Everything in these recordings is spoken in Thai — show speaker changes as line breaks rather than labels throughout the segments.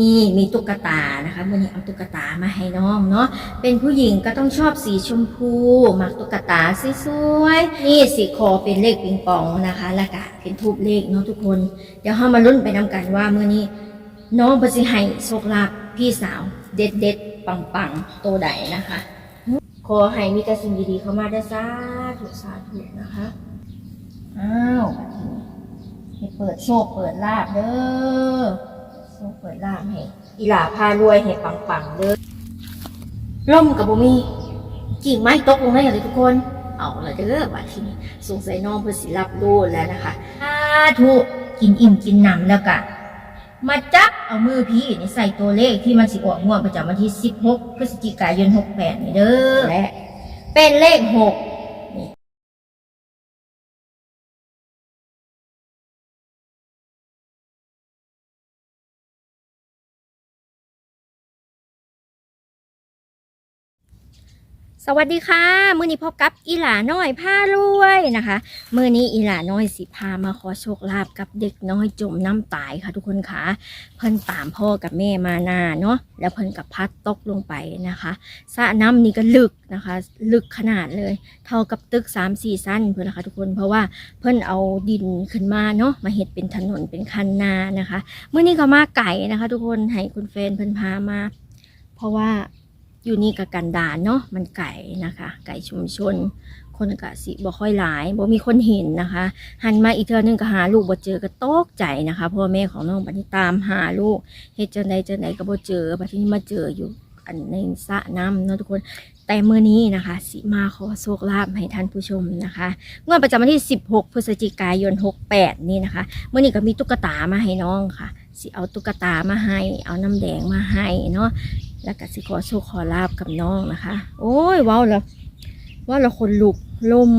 นี่มีตุ๊กตานะคะวันนี้เอาตุ๊กตามาให้น้องเนาะเป็นผู้หญิงก็ต้องชอบสีชมพูมักตุ๊กตาสวยๆนี่สีคอเป็นเลขปิงปองนะคะแล้วก็เป็นทูบเลขเนาะทุกคน เดี๋ยวเรามาลุ้นไปนำกันว่าเมื่อนี้ น้องปสิให้โชคลาภพี่สาวเด็ดเด็ดปังปังๆโตใดนะคะ ขอให้มีแต่สิ่งดีๆเข้ามาได้สาธุสาธุนะคะอ้าวให้เปิดโชคเปิดลาบเด้อ โชคเปิดลาบให้อีหลาพารวยให้ปังๆเด้อร่มกับบ่มีกิ่งไม้ตกลงได้เลยทุกคน เอาละเด้อบัดทีนี้สงสัยน้องเพิ่นสิรับรู้แล้วนะคะสาธุกินอิ่มกินหนำแล้วก็มาจับเอามือพี่นี่ใส่ตัวเลขที่มันสิออกงวดประจำวันที่ 16 พฤศจิกายน 68นี่เด้อและเป็นเลข 6 สวัสดีค่ะ มือนี้พบกับอีหลาน้อยผ้ารวยนะคะ มือนี้อีหลาน้อยสิพามาขอโชคลาภกับเด็กน้อยจมน้ำตายค่ะทุกคนค่ะเพิ่นตามพ่อกับแม่มานาเนาะแล้วเพิ่นกับพัดตกลงไปนะคะสระน้ำนี่ก็ลึกนะคะ ลึกขนาดเลย เท่ากับตึก3 4สั้นเพื่อนนะคะทุกคนเพราะว่าเพิ่นเอาดินขึ้นมาเนาะมาเฮ็ดเป็นถนนเป็นคันนานะคะ มือนี้ก็มาไก่นะคะ ทุกคนให้คุณแฟนเพิ่นพามา เพราะว่า อยู่นี่กับกันดารเนาะมันไก่นะคะ ไก่ชุมชน คนกะสิบ่ค่อยหลายบ่มีคนเห็นนะคะ หันมาอีกเทื่อนึงก็หาลูกบ่เจอก็ตกใจนะคะพ่อแม่ของน้องบัดนี้ตามหาลูกเฮ็ดจังใดจังใดก็บ่เจอบัดนี้มาเจออยู่อันในสระน้ำเนาะทุกคน แต่เมื้อนี้นะคะ สิมาขอโชคลาภให้ท่านผู้ชมนะคะงวดประจำวันที่ 16 พฤศจิกายน 68 นี่นะคะ เมื้อนี้ก็มีตุ๊กตามาให้น้องค่ะ สิเอาตุ๊กตามาให้ เอาน้ำแดงมาให้เนาะ แล้วก็สิขอโชคขอลาบกับน้องนะคะ โอ้ยว้าวแล้วว่าวแล้วคนลุกลม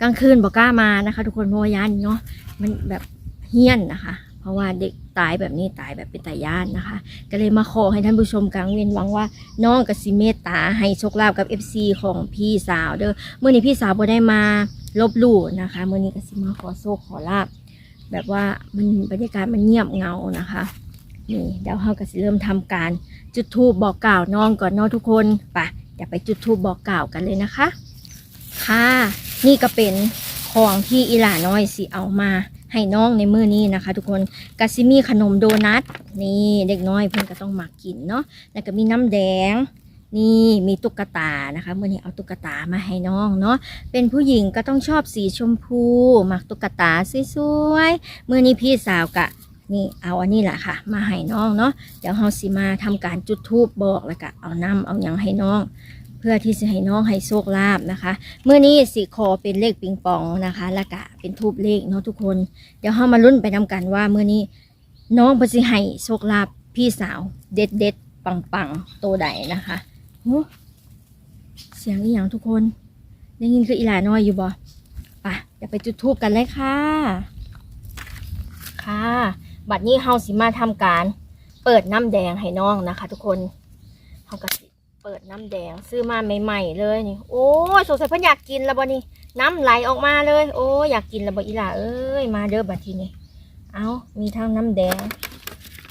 กลางคืนบอกกล้ามานะคะ ทุกคนเพราะว่าย่านเนาะมันแบบเฮี้ยนนะคะ เพราะว่าเด็กตายแบบนี้ตายแบบเป็นตายย่านนะคะ ก็เลยมาขอให้ท่านผู้ชมกลางเวียนหวังว่าน้องกับสิเมตตาให้โชคลาภกับ FC ของพี่สาวเด้อเมื่อนี้พี่สาวบ่ได้มาลบลู่นะคะเมื่อนี้ก็สิมาขอโชคขอลาบแบบว่ามันบรรยากาศมันเงียบเงานะคะ นี่เดี๋ยวเราก็สิเริ่มทำการจุดทูบบอกกล่าวน้องก่อนน้องทุกคนปะเดี๋ยวไปจุดทูบบอกกล่าวกันเลยนะคะ ค่ะ นี่ก็เป็นของที่อีหลาน้อยสิเอามาให้น้องในมื้อนี้นะคะ ทุกคนกาซิมีขนมโดนัทนี่เด็กน้อยเพิ่นก็ต้องมักกินเนาะแล้วก็มีน้ำแดง นี่มีตุ๊กตานะคะเมื่อนี้เอาตุ๊กตามาให้น้องเนาะเป็นผู้หญิงก็ต้องชอบสีชมพู มักตุ๊กตาสวยๆเมื่อนี้พี่สาวกะ นี่เอาอันนี้แหละค่ะ มาให้น้องเนาะเดี๋ยวเฮาสิมาทำการจุดธูปบอกแล้วก็เอาน้ำเอาหยังให้น้อง เพื่อที่จะให้น้องให้โชคลาภนะคะเมื่อนี้สิขอเป็นเลขปิงปองนะคะ แล้วก็เป็นทูบเลขเนาะทุกคน เดี๋ยวเฮามาลุ้นไปนำกันว่าเมื่อนี้น้องเพิ่นสิให้โชคลาภพี่สาวเด็ดเด็ดปังปังโตใดนะคะเสียงอีหยังทุกคนได้ยินคืออีหลาน้อยอยู่บ่ไปเดี๋ยวไปจุดธูปกันเลยค่ะ ค่ะ บัดนี้เฮาสิมาทำการ เปิดน้ำแดงให้น้องนะคะ ทุกคนเฮาก็สิเปิดน้ำแดงซื้อมาใหม่ๆเลยนี่โอ้ยสงสัยเพิ่นอยากกินแล้วบ่นี่น้ำไหลออกมาเลย โอ้ยอยากกินแล้วบ่อีหล่าเอ้ยมาเด้อบัดทีนี้เอามีทั้งน้ำแดง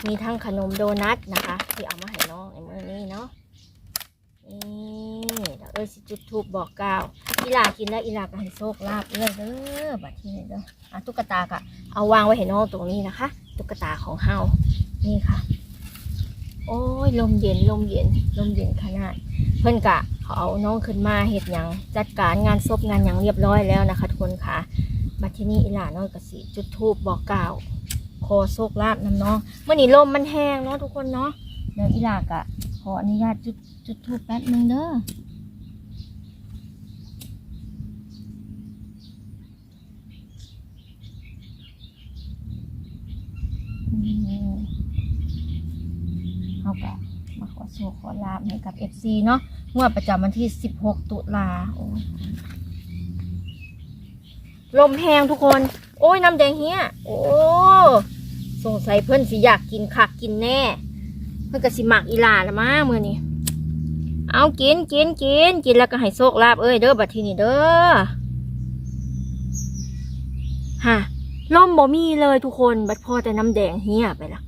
มีทั้งขนมโดนัทนะคะ ที่เอามาให้น้องในมื้อนี้เนาะนี่เดี๋ยวเอ้ยสิจุดทูบบอกกล่าวอีหล่ากินแล้วอีหล่าก็ให้โชคลาภเลยเด้อบัดทีนี้เด้ออะตุ๊กตากะเอาวางไว้ให้น้องตรงนี้นะคะ ตุ๊กตาของเฮานี่ค่ะ โอ้ยลมเย็นลมเย็นลมเย็นขนาด เพื่อนกะเขาเอาน้องขึ้นมาเฮ็ดยังจัดการงานศพงานยังเรียบร้อยแล้วนะคะทุกคนค่ะบัดที่นี้อีหลาน้อยกสิจุดธูปบอกกล่าวขอโชคลาภน้ำน้องเมื่อนี้ลมมันแห้งเนาะทุกคนเนาะเดี๋ยวอีหลากะขออนุญาตจุดจุดธูปแป๊บนึงเด้อมเขา ก็มาขอโชคขอลาบให้กับ FC เนาะงวดประจำวันที่ 16 ตุลาโอ้ลมแห้งทุกคน โอ้ยน้ำแดงเฮียโอ้สงสัยเพื่อนสิอยากกินคักกินแน่ เพื่อนก็สิหมักอีลาละมาเมื่อนี้เอากินกินกินกินแล้วก็ให้โชคลาบเอ้ยเด้อบัดทีนี้เด้อฮะลมบ่มีเลยทุกคน บัดพอแต่น้ำแดงเฮียไปละ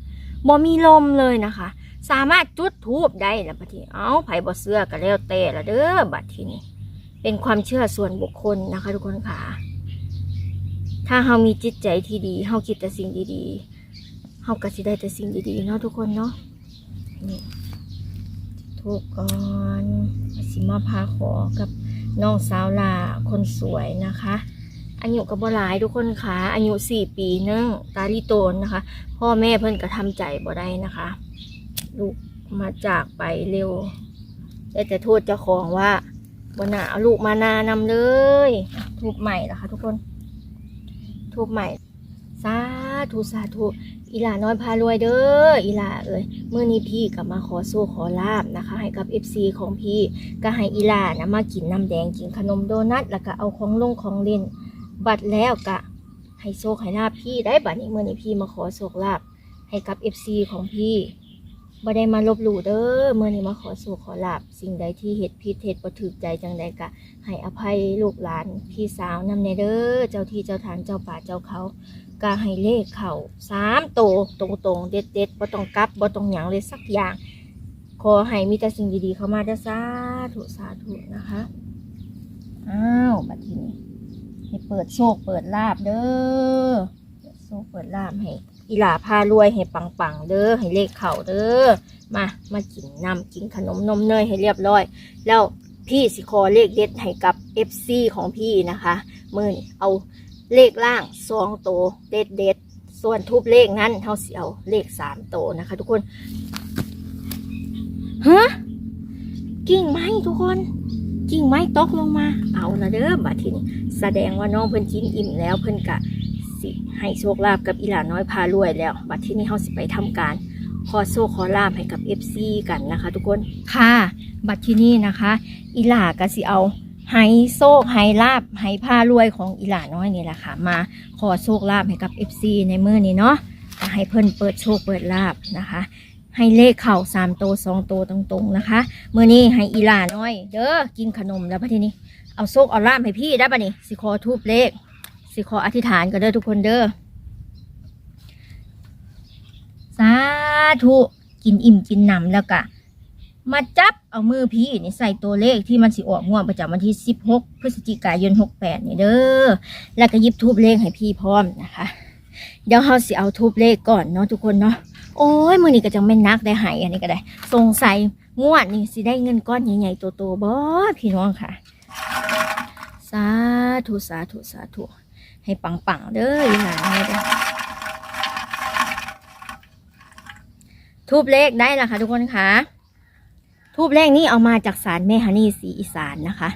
บ่มีลมเลยนะคะ สามารถจุดทูบได้ล้วบัดทีเอาไผ่บ่เสื้อก็แล้วแต่ละเด้อบัดทีนี้เป็นความเชื่อส่วนบุคคลนะคะ ทุกคนค่ะ ถ้าเฮามีจิตใจที่ดีเฮาคิดแต่สิ่งดีๆเฮาก็สิได้แต่สิ่งดีๆเนาะทุกคนเนาะนี่ทุกก่อนสิมาพาขอกับน้องสาวลาคนสวยนะคะอายุก็บ่หลายทุกคนค่ะอายุสี่ปีนึงตาลิโตนนะคะ พ่อแม่เพิ่นก็ทำใจบ่ได้นะคะ ลูกมาจากไปเร็วได้แต่โทษเจ้าของว่าบนหนาเอาลูกมานานำเลยทูบใหม่ละคะทุกคนทูบใหม่สาธุสาธุอีหลาน้อยพารวยเด้ออีหลาเอ้ยเมื่อนี้พี่กลับมาขอสู้ขอลาบนะคะ ให้กับ FC ของพี่ก็ให้อีหลานะมากินน้ำแดงกินขนมโดนัทแล้วก็เอาของลงของเล่น บัดแล้วกะให้โชคให้ลาบพี่ได้บัดนี้เมื่อนี้พี่มาขอโชคลาบให้กับ FC ของพี่ บ่ได้มาลบหลู่เด้อเมื่อนี้มาขอโชคขอลาบสิ่งใดที่เหตุผิดเหตุบ่ถูกใจจังใดกะ ให้อภัยลูกหลานพี่สาวนำในเด้อเจ้าที่เจ้าทางเจ้าป่าเจ้าเขาก็ให้เลขเข่าสามโตวตรงตรงๆเด็ดเด็ดๆบ่ต้องกลับบ่ต้องหยังเลยสักอย่าง ขอให้มีแต่สิ่งดีๆเข้ามาเด้อสาธุสาธุนะคะอ้าวบัดทีนี้ให้เปิดโชคเปิดลาบเด้อเปิดโชคเปิดลาบให้ อีหลาพารวยให้ปังๆเด้อให้เลขเข่าเด้อมามากินน้ำกินขนมนมเนยให้เรียบร้อย แล้วพี่สิขอเลขเด็ดให้กับ FC ของพี่นะคะมือนี่เอาเลขล่างสองโตวเด็ดเด็ดส่วนทุบเลขนั้นเท่าสิเอาเลขสามโตวนะคะ ทุกคนฮะกิ่งไม้ทุกคนกิ่งไม้ตกลงมา เอาละเด้อบัดทีนี้แสดงว่าน้องเพิ่นกินอิ่มแล้วเพิ่นกะ สิให้โชคลาภกับอีหลาน้อยพารวยแล้ว บัดที่นี้เฮาสิไปทำการขอโชคขอลาภให้กับ FC กันนะคะ ทุกคนค่ะ บัดที่นี้นะคะ อีหลาก็สิเอาไฮโชคไฮลาบไฮพารวยของอีหลาน้อยนี่แหละค่ะ มาขอโชคลาภให้กับ FC ในมื้อนี้เนาะก็ให้เพิ่นเปิดโชคเปิดลาบนะคะ ให้เลขเข่าสามโตวสองโตวตรงๆนะคะมื้อนี้ให้อีหลาน้อย เด้อกินขนมแล้วบัดทีนี้เอาโชคเอาลาบให้พี่ได้ปะนี่สิขอทูบเลข สิขออธิษฐานกันเด้อทุกคนเด้อสาธุกินอิ่มกินหนำแล้วกะมาจับเอามือพี่นี่ใส่ตัวเลขที่มันสิออกงวดประจำวันที่ 16 พฤศจิกายน 68 นี่เด้อ แล้วก็ยิบทูบเลขให้พี่พร้อมนะคะ เดี๋ยวเฮาสิเอาทูบเลขก่อนเนาะทุกคนเนาะ โอ้ยมือนี้ก็จังแม่นนักได้หายอันนี้ก็ได้ สงสัยงวดนี่สิได้เงินก้อนใหญ่ๆโตๆบ่พี่น้องค่ะ สาธุสาธุสาธุ ให้ปังๆเด้ออีหาให้เด้อทูบเลขได้ละค่ะทุกคนค่ะทูบเลขนี้เอามาจากศาลแม่ฮันนี่สีอีสานนะคะ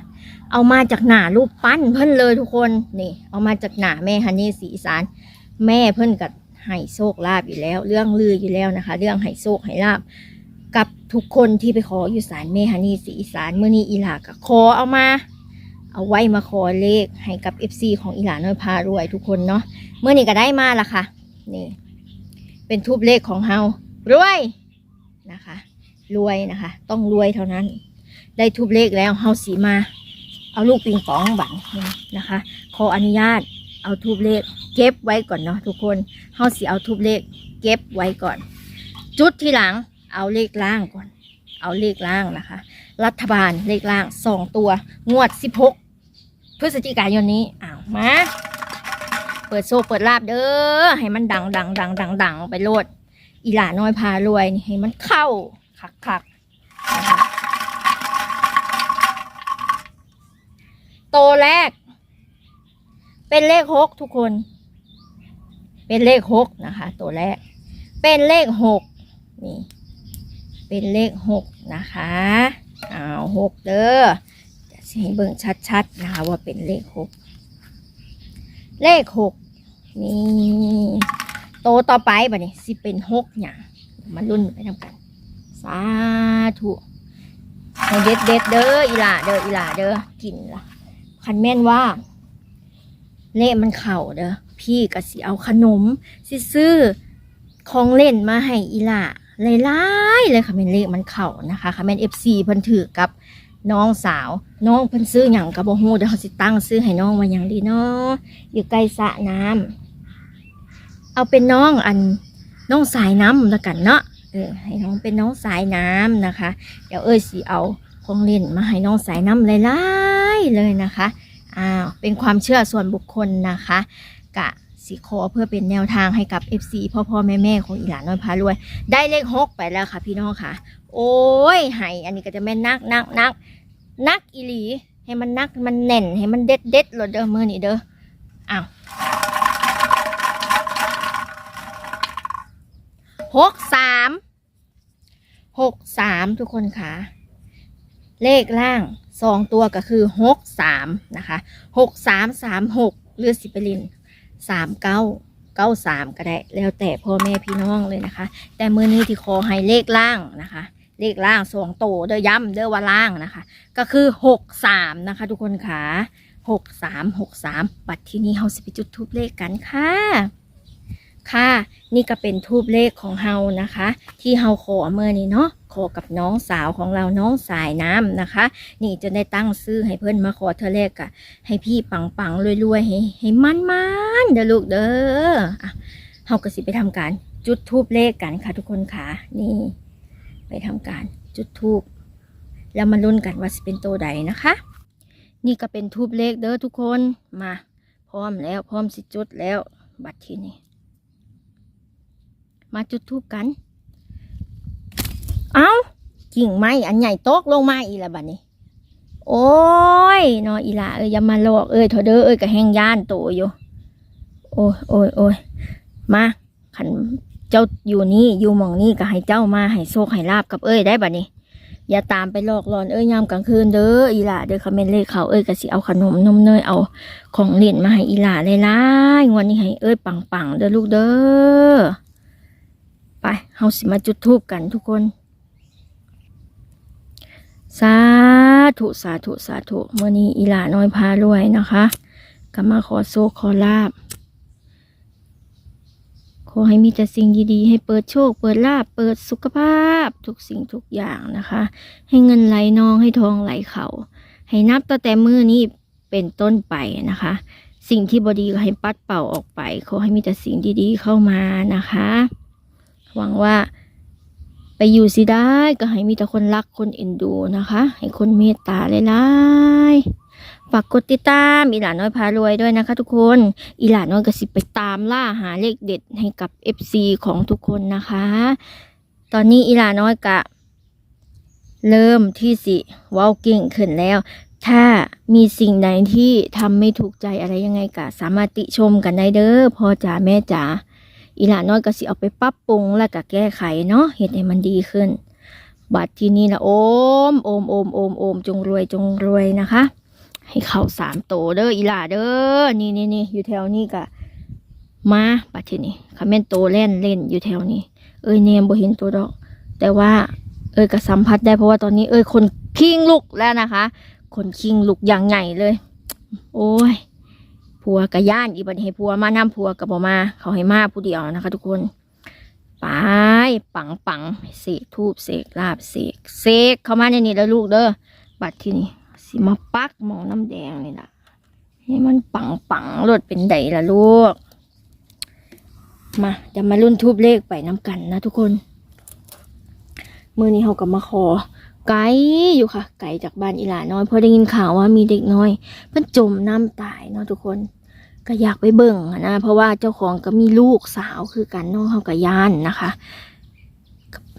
เอามาจากหน้ารูปปั้นเพิ่นเลยทุกคนนี่เอามาจากหน้าแม่ฮันนี่สีอีสาน แม่เพิ่นกับให้โชคลาภอยู่แล้ว เรื่องลืออยู่แล้วนะคะ เรื่องให้โชคให้ลาบกับทุกคนที่ไปขออยู่ศาลแม่ฮันนี่สีอีสานเมื่อนี้อีหลาก็ขอเอามา เอาไว้มาขอเลขให้กับ FC ของอีหลานน้อยพารวยทุกคนเนาะเมื่อนี้ก็ได้มาละค่ะนี่เป็นทูบเลขของเฮารวยนะคะ รวยนะคะ ต้องรวยเท่านั้น ได้ทูบเลขแล้วเฮาสีมา เอาลูกปิงปองบังนี่นะคะ ขออนุญาตเอาทูบเลข เก็บไว้ก่อนเนาะทุกคนเฮาสีเอาทูบเลข เก็บไว้ก่อน จุดที่หลังเอาเลขล่างก่อน เอาเลขล่างนะคะ รัฐบาลเลขล่างสองตัว งวด 16 พฤศจิกายนนี้อ้าวมา เปิดโซ่เปิดลาบเด้อให้มันดังดังดังดังดังไปโลด อีหลาน้อยพารวยนี่ให้มันเข้าคักคักโตแรก เป็นเลขหกทุกคน เป็นเลขหกนะคะ ตัวแรก เป็นเลขหกนี่ เป็นเลขหกนะคะ เอาหกเด้อจะให้เบิ่งชัดๆนะคะว่าเป็นเลขหกเลขหกนี่โตต่อไปบ่นี่สิเป็นหกอย่างมารุ่นไปทำกันสาธุเด็ดเด็ดเด้ออีหล่าเด้ออีหล่าเด้อกินละคันแม่นว่า เลขมันเข่าเด้อพี่ก็สิเอาขนมสิซื้อของเล่นมาให้อีหล่า หลายๆเลยค่ะเป็นเลขมันเข่านะคะค่ะเป็นเอฟซีเพิ่นถือกับน้องสาว น้องเพิ่นซื้อหยังกับบ่ฮู้เดี๋ยวเขาสิตั้งซื้อให้น้องว่าหยังดีเนาะอยู่ใกล้สระน้ำเอาเป็นน้องอันน้องสายน้ำแล้วกันเนาะเออให้น้องเป็นน้องสายน้ำนะคะ เดี๋ยวเอ้ยสิเอาของเล่นมาให้น้องสายน้ำหลายๆเลยนะคะอ้าวเป็นความเชื่อส่วนบุคคลนะคะกะ สิขอเพื่อเป็นแนวทางให้กับ FC พ่อพ่อแม่แม่ของอีหลานน้อยพารวย ได้เลขหกไปแล้วค่ะ พี่น้องค่ะ โอ้ยไห้อันนี้ก็จะแม่นนักนักนักนักอีหลี ให้มันนักมันแน่น ให้มันเด็ดเด็ดๆเลยเด้อมือนี่เด้ออ้าวหกสามหกสามทุกคนค่ะ เลขล่างสองตัวก็คือหกสามนะคะหกสามสามหกหรือดสิบเปลิน สามเก้าเก้าสามก็ได้ แล้วแต่พ่อแม่พี่น้องเลยนะคะ แต่มือนี้ที่ขอให้เลขล่างนะคะ เลขล่างสองโตเด้อย้ำเด้อว่าล่างนะคะ ก็คือหกสามนะคะ ทุกคนค่ะหกสามหกสามบัดที่นี้เฮาสิไปจุดทูบเลขกันค่ะค่ะ นี่ก็เป็นทูบเลขของเฮานะคะ ที่เฮาขอเมื่อนี้เนาะขอกับน้องสาวของเราน้องสายน้ำนะคะ นี่จะได้ตั้งซื้อให้เพื่อนมาขอเธอแรกกะให้พี่ปังปังๆรวยๆให้ให้มั่นมันๆ เด้อลูกเด้อเฮาก็สิไปทำการจุดทูบเลขกันค่ะ ทุกคนค่ะ นี่ ไปทำการจุดทูบแล้วมาลุ้นกันว่าจะเป็นตัวใดนะคะ นี่ก็เป็นทูบเลขเด้อทุกคนมา พร้อมแล้วพร้อมสิจุดแล้ว บัดทีนี้มาจุดทูบกัน เอากิ่งไม้อันใหญ่ตกลงมาอีละบัดนี้ โอ้ยนออีหลาเอ้ยอย่ามาหลอกเอ้ยเถอะเด้อเอ้ยก็แห้งย่านโตอยู่ โอ้ยโอ้ยโอ้ยมาขันเจ้าอยู่นี่อยู่หมองนี่ก็ให้เจ้ามาให้โชคให้ลาบกับเอ้ยได้บัดนี้ อย่าตามไปหลอกหลอนเอ้ยยามกลางคืนเด้ออีหล่าเด้อคอมเมนต์เลขเขาเอ้ยก็สิเอาขนมนมเนยเอาของเล่นมาให้อีหล่าหลายงวดนี้ให้เอ้ยปังๆเด้อลูกเด้อไปเฮาสิมาจุดธูปกันทุกคนสาธุสาธุสาธุเมื่อนี้อีหล่าน้อยพารวยนะคะก็มาขอโชคขอลาบ ขอให้มีแต่สิ่งดีๆ ให้เปิดโชค เปิดลาบเปิดสุขภาพ ทุกสิ่งทุกอย่างนะคะ ให้เงินไหลนองให้ทองไหลเขาให้นับตั้งแต่มือนี้เป็นต้นไปนะคะ สิ่งที่บดีก็ให้ปัดเป่าออกไปขอให้มีแต่สิ่งดีๆเข้ามานะคะ หวังว่าไปอยู่สิได้ก็ให้มีแต่คนรักคนเอ็นดูนะคะ ให้คนเมตตาหลายๆ ฝากกดติดตามอีหลานน้อยพารวยด้วยนะคะทุกคนอีหลานน้อยก็สิไปตามล่าหาเลขเด็ดให้กับ FC ของทุกคนนะคะ ตอนนี้อีหลานน้อยกะ เริ่มที่สิว้าเก่งขึ้นแล้ว ถ้ามีสิ่งใดที่ทำไม่ถูกใจอะไรยังไงกะ สามารถติชมกันได้เด้อพ่อจ๋าแม่จ๋าอีหลานน้อยก็สิเอาไปปรับปรุงแล้วก็แก้ไขเนาะเห็ดให้มันดีขึ้นบัดที่นี้นะโอมโอมโอมโอมโอมจงรวยจงรวยนะคะ ให้เข้าสามโตเด้ออีหล่าเด้อนี่นี่นี่อยู่แถวนี้กะมาปัดทีนี้คาเมนโตเล่นเล่นอยู่แถวนี้ เอ้ยเนมบ่เห็นตัวดอก แต่ว่าเอ้ยก็สัมผัสได้เพราะว่าตอนนี้ เอ้ยคนคิงลุกแล้วนะคะ คนคิงลุกอย่างใหญ่เลย โอ้ยผัวกะย่านอีบันให้ผัวมาน้ำผัวกับบ่มา เขาให้มาผู้เดียวนะคะ ทุกคนไปปังปังเสกทูบเสกลาบเสกเสกเข้ามาในนี้แล้วลูกเด้อบัดที่นี่ สิมาปักหมองน้ำแดงนี่ล่ะ ให้มันปังปังๆรดเป็นไดล่ะลูก มาเดี๋ยวมารุ่นทูบเลขไปน้ำกันนะทุกคน มือนี้เขาก็มาขอไก่อยู่ค่ะ ไก่จากบ้านอีหลาน้อยเพราะได้ยินข่าวว่ามีเด็กน้อยเพิ่นจมน้ำตายเนาะทุกคน ก็อยากไปเบิ่งนะเพราะว่าเจ้าของก็มีลูกสาวคือกันน้องเขากับยานนะคะ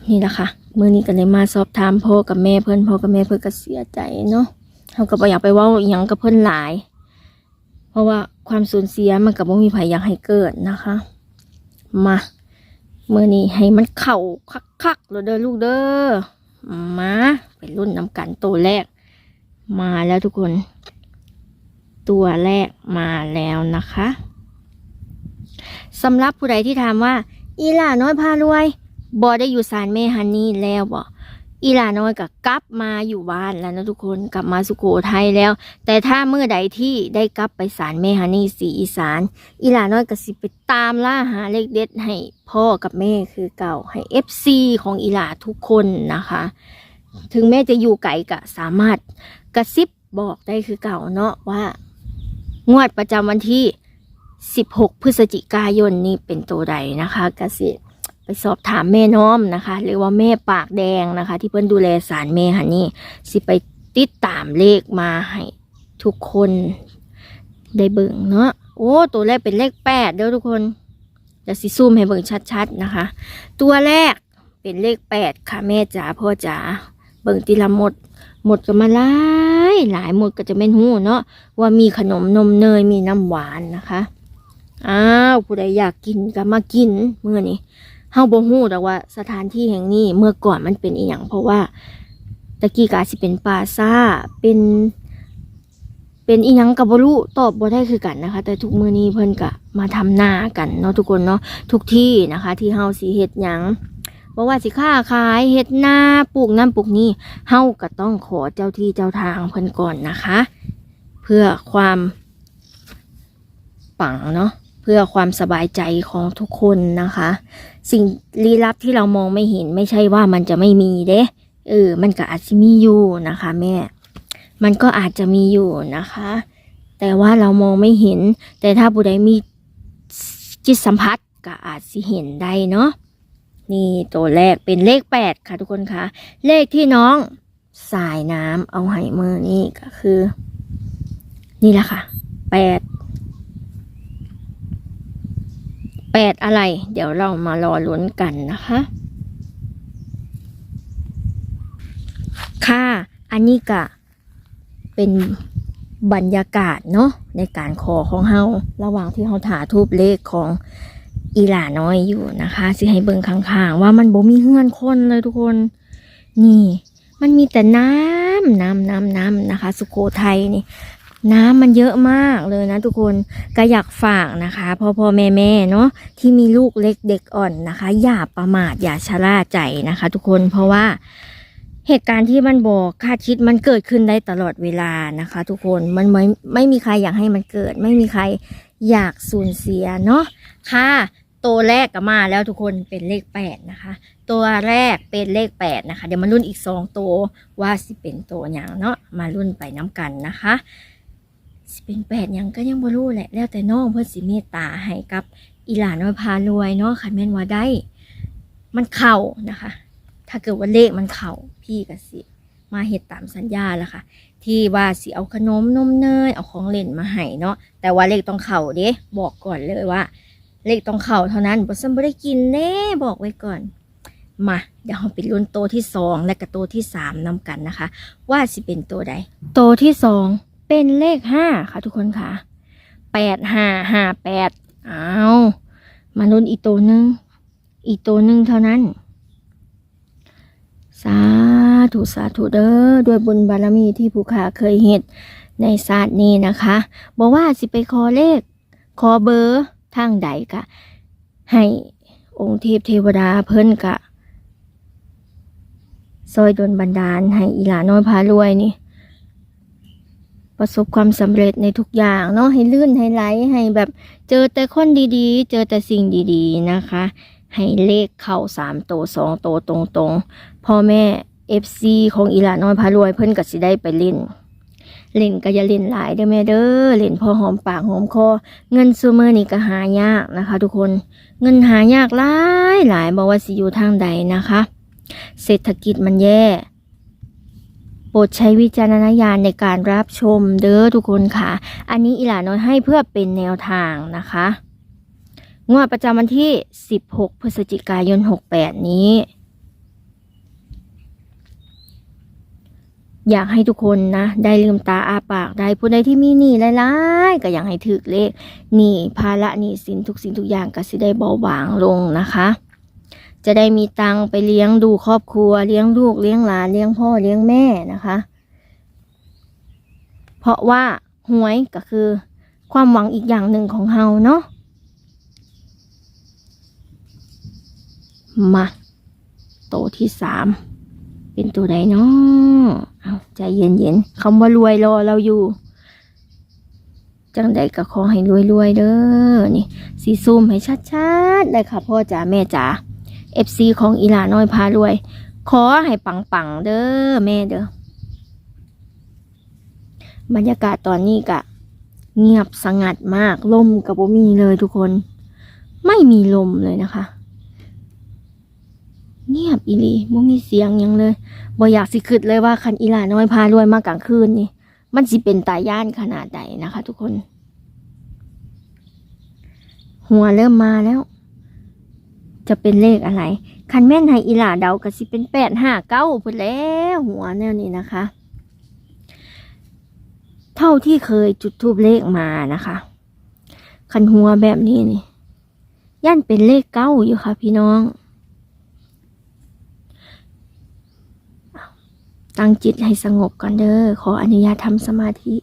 นี่แหละค่ะ มือนี้ก็เลยมาสอบถามพ่อกับแม่เพิ่อนพ่อกับแม่เพิ่นก็เสียใจเนาะ เขาก็บ่อยากไปเว่าอหยังกับเพิ่นหลาย เพราะว่าความสูญเสียมันก็บ่มีใครอยากให้เกิดนะคะ มาเมื่อนี้ให้มันเข่าคักๆเลยเด้อลูกเด้อมาเป็นรุ่นน้ำกันตัวแรก มาแล้วทุกคน ตัวแรกมาแล้วนะคะสำหรับผู้ใดที่ถามว่า อีหล่าน้อยพารวยบอได้อยู่สารแม่ฮันนี่แล้วบ อีหลาน้อยก็กลับมาอยู่บ้านแล้วนะทุกคนกลับมาสุโขทัยแล้ว แต่ถ้าเมื่อใดที่ได้กลับไปสารแม่ฮันนี่สีอีสานอีหลาน้อยก็สิไปตามล่าหาเลขเด็ดให้พ่อกับแม่คือเก่าให้เอฟซีของอีหลาทุกคนนะคะ ถึงแม่จะอยู่ไกลก็สามารถกระซิบบอกได้คือเก่าเนาะว่า งวดประจำวันที่ 16 พฤศจิกายนนี้เป็นตัวใดนะคะกสิบ ไปสอบถามแม่น้อมนะคะ หรือว่าแม่ปากแดงนะคะ ที่เพิ่นดูแลสารแม่หันนี่สิไปติดตามเลขมาให้ทุกคนได้เบิ่งเนาะโอ้ ตัวแรกเป็นเลขแปดเด้อทุกคนเดี๋ยวสิซูมให้เบิ่งชัดๆนะคะ ตัวแรกเป็นเลขแปดค่ะแม่จ๋าพ่อจ๋าเบิ่งทีละหมด หมดก็มาหลายหลายหมดก็จะเป็นหูเนาะว่ามีขนมนมเนยมีน้ำหวานนะคะอ้าวผู้ใดอยากกินก็มากินเมื่อนี้ เฮาบ่ฮู้แต่ว่าสถานที่แห่งนี้เมื่อก่อนมันเป็นอีหยังเพราะว่าตะกี้ก็อาจสิเป็นปลาซ่าเป็นเป็นอีหยังกับบ่รู้ตอบบ่ได้คือกันนะคะ แต่ทุกมื้อนี้เพิ่นก็มาทำนากันเนาะทุกคนเนาะทุกที่นะคะ ที่เฮาสิเฮ็ดหยังบ่ว่าสิค้าขายเฮ็ดนาปลูกน้ำปลูกนี่เฮาก็ต้องขอเจ้าที่เจ้าทางเพิ่นก่อนนะคะ เพื่อความปังเนาะเพื่อความสบายใจของทุกคนนะคะ สิ่งลี้ลับที่เรามองไม่เห็นไม่ใช่ว่ามันจะไม่มีเด้ เออ มันก็อาจจะมีอยู่นะคะ แม่ มันก็อาจจะมีอยู่นะคะ แต่ว่าเรามองไม่เห็น แต่ถ้าผู้ใดมีจิตสัมผัสก็อาจสิเห็นได้เนาะ นี่ตัวแรกเป็นเลขแปดค่ะทุกคนคะ เลขที่น้องสายน้ำเอาไหมือนี่ก็คือ นี่แหละค่ะแปด แปดอะไร เดี๋ยวเรามารอลุ้นกันนะคะ ค่ะอันนี้ก็เป็นบรรยากาศเนาะในการขอของเฮาระหว่างที่เฮาถาทูบเลขของอีหลาน้อยอยู่นะคะสิให้เบิ่งข้างๆ ว่ามันบ่มีเฮือนคนเลยทุกคน นี่ มันมีแต่น้ำน้ำน้ำน้ำนะคะ สุโขทัยนี่ น้ำมันเยอะมากเลยนะทุกคนก็อยากฝากนะคะพ่อพ่อแม่แม่เนาะที่มีลูกเล็กเด็กอ่อนนะคะ อย่าประมาทอย่าชะล่าใจนะคะ ทุกคนเพราะว่าเหตุการณ์ที่มันบอกคาดคิดมันเกิดขึ้นได้ตลอดเวลานะคะ ทุกคนมันไม่ไม่มีใครอยากให้มันเกิด ไม่มีใครอยากสูญเสียเนาะค่ะ ตัวแรกก็มาแล้วทุกคนเป็นเลขแปดนะคะ ตัวแรกเป็นเลขแปดนะคะ เดี๋ยวมารุ่นอีกสองตัวว่าสิเป็นตัวอย่างเนาะมารุ่นไปน้ำกันนะคะ สิเป็นแปดยังก็ยังบ่รู้แหละ แล้วแต่น้องเพื่อสิเมตตาให้กับอีหลาน้อยพารวยเนาะคันแม่นว่าได้ มันเข่านะคะ ถ้าเกิดว่าเลขมันเข่าพี่ก็สิมาเฮ็ดตามสัญญาแล้วค่ะ ที่ว่าสิเอาขนมนมเนยเอาของเล่นมาให้เนาะแต่ว่าเลขต้องเข่าเด้บอกก่อนเลยว่า เลขต้องเข่าเท่านั้นบ่ซันบ่ได้กินแน่บอกไว้ก่อนมาเดี๋ยวเราไปลุ้นโตที่สองและกับโตที่สามนำกันนะคะ ว่าสิเป็นตัวใดโตที่สอง เป็นเลขห้าค่ะทุกคนค่ะแปดห้าห้าแปดเอามาลุ้นอีกตัวหนึ่งอีกตัวหนึ่งเท่านั้น สาธุสาธุเด้อด้วยบุญบารมีที่ผู้ขาเคยเฮ็ดในศาสตร์นี้นะคะบอกว่าสิไปขอเลข ขอเบอร์ทางใดกะ ให้องค์เทพเทวดาเพิ่นกะ ซอยดลบันดาลให้อีหลาน้อยพารวยนี่ ประสบความสำเร็จในทุกอย่างเนาะให้ลื่นให้ไหลให้แบบเจอแต่คนดีๆ เจอแต่สิ่งดีๆนะคะ ให้เลขเข้าสามโตสองโตตรงๆพ่อแม่เอฟซีของอีหลาน้อยพารวยเพิ่นก็สิได้ไปเล่น เล่นก็อย่าเล่นหลายเด้อแม่เด้อเล่นพอหอมปากหอมคอ เงินซูเมอร์นี่ก็หายากนะคะ ทุกคนเงินหายากหลายหลายบอกว่าสิอยู่ทางใดนะคะ เศรษฐกิจมันแย่ โปรดใช้วิจารณญาณในการรับชมเด้อทุกคนค่ะ อันนี้อีหลาน้อยให้เพื่อเป็นแนวทางนะคะ งวดประจำวันที่ 16 พฤศจิกายน 68 นี้ อยากให้ทุกคนนะ ได้ลืมตาอาปากได้ผู้ใดที่มีหนี้หลายๆก็อยากให้ถึกเลขหนี้ภาระหนี้สินทุกสิ่งทุกอย่างก็สิได้เบาบางลงนะคะ จะได้มีตังค์ไปเลี้ยงดูครอบครัว เลี้ยงลูกเลี้ยงหลานเลี้ยงพ่อเลี้ยงแม่นะคะ เพราะว่าหวยก็คือ ความหวังอีกอย่างหนึ่งของเฮาเนาะมาโตที่สามเป็นตัวใดเนาะเอาใจเย็นๆคำว่ารวยรอเราอยู่ จังใดก็ขอให้รวยๆเด้อนี่สีซูมให้ชัดๆเลยค่ะพ่อจ๋าแม่จ๋า FC ของอีลาน้อยพารวย ขอให้ปังๆเด้อแม่เด้อบรรยากาศตอนนี้กะ เงียบสงัดมากลมกับบ่มีเลยทุกคน ไม่มีลมเลยนะคะ เงียบอีหลีบ่มีเสียงยังเลยบ่อยากสิคิดเลยว่าคันอีลาน้อยพารวยมากลางคืนนี่ มันสิเป็นตาย่านขนาดใดนะคะ ทุกคน หัวเริ่มมาแล้ว จะเป็นเลขอะไรคันแม่นให้อีหลาเดาก็สิเป็นแปดห้าเก้าพุ่นแล้วหัวแนวนี้นะคะ เท่าที่เคยจุดทูบเลขมานะคะคันหัวแบบนี้นี่ย่านเป็นเลขเก้าอยู่ค่ะพี่น้อง ตั้งจิตให้สงบก่อนเด้อขออนุญาตทำสมาธิ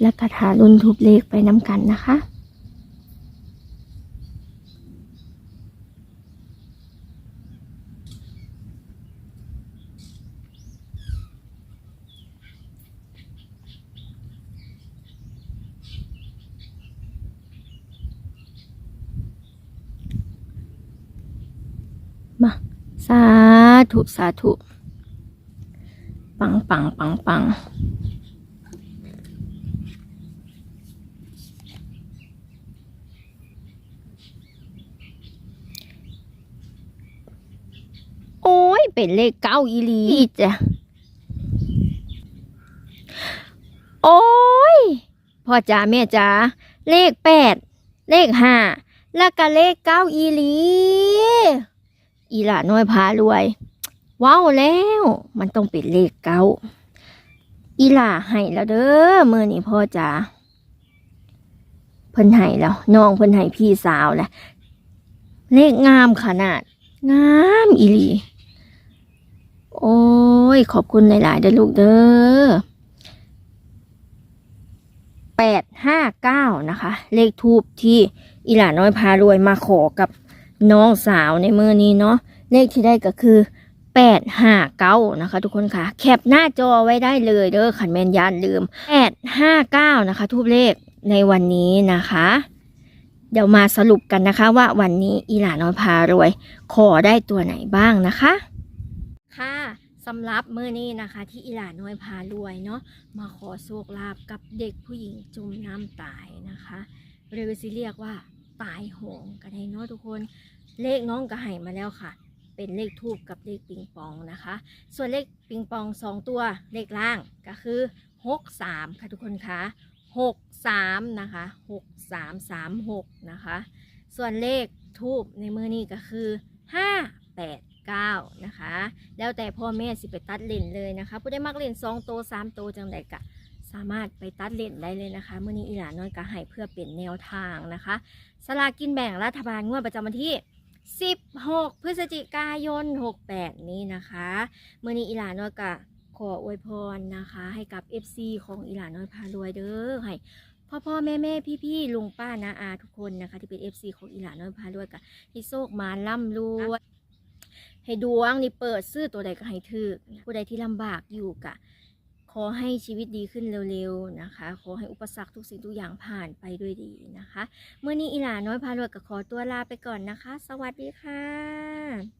และคาถารุนทุบเลขไปน้ำกันนะคะ มาสา ธุสาธุ ปังปังปังปังโอ้ย เป็นเลขเก้าอีลีจ้ะ โอ้ย พ่อจ๋าแม่จ๋าเลขแปดเลขห้าแล้วก็เลขเก้าอีลี อีหล่าน้อยพารวย ว้าวแล้ว มันต้องเป็นเลขเก้าอีหล่าให้แล้วเด้อมือนี่พ่อจ๋าเพิ่นให้แล้วน้องเพิ่นให้พี่สาวแหละเลขงามขนาด งามอีหลีโอ้ย ขอบคุณหลายๆเด้อลูกเด้อแปดห้าเก้านะคะ เลขทูบที่อีหล่าน้อยพารวยมาขอกับน้องสาวในมือนี้เนาะเลขที่ได้ก็คือ แปดห้าเก้านะคะ ทุกคนค่ะ แคปหน้าจอไว้ได้เลยเด้อขันแมนยานลืมแปดห้าเก้านะคะทูบเลขในวันนี้นะคะ เดี๋ยวมาสรุปกันนะคะ ว่าวันนี้อีหลาน้อยพารวย ขอได้ตัวไหนบ้างนะคะ ค่ะสำหรับเมื้อนี้นะคะ ที่อีหลาน้อยพารวยเนาะมาขอโชคลาภกับเด็กผู้หญิงจมน้ำตายนะคะหรือสิเรียกว่าตายโหงก็ได้เนาะทุกคนเลขน้องก็ให้มาแล้วค่ะ เป็นเลขทูบกับเลขปิงปองนะคะ ส่วนเลขปิงปองสองตัวเลขล่างก็คือหกสามค่ะทุกคนคะหกสามนะคะหกสามสามหกนะคะ ส่วนเลขทูบในมือนี้ก็คือห้าแปดเก้านะคะ แล้วแต่พ่อแม่สิไปตัดเลนเลยนะคะ ผู้ได้มักเล่นสองโตสามโตจังใดกะสามารถไปตัดเลนได้เลยนะคะเมื่อนี้อีหลานน้อยก็ให้เพื่อเป็นแนวทางนะคะสลากินแบ่งรัฐบาลงวดประจำวันที่ 16 พฤศจิกายน 68 นี้นะคะเมื่อนี้อีหลาน้อยก็ขออวยพรนะคะ ให้กับ FC ของอีหลาน้อยพารวยเด้อให้พ่อพ่อแม่แม่พี่พี่ลุงป้านาอาทุกคนนะคะ ที่เป็น FC ของอีหลาน้อยพารวยกับให้โชคมาล่ำรวยให้ดวงนี่เปิดซื้อตัวใดก็ให้ถือผู้ใดที่ลำบากอยู่กะ ขอให้ชีวิตดีขึ้นเร็วๆนะคะ ขอให้อุปสรรคทุกสิ่งทุกอย่างผ่านไปด้วยดีนะคะ เมื่อนี้อีหลาน้อยพารวยก็ขอตัวลาไปก่อนนะคะ สวัสดีค่ะ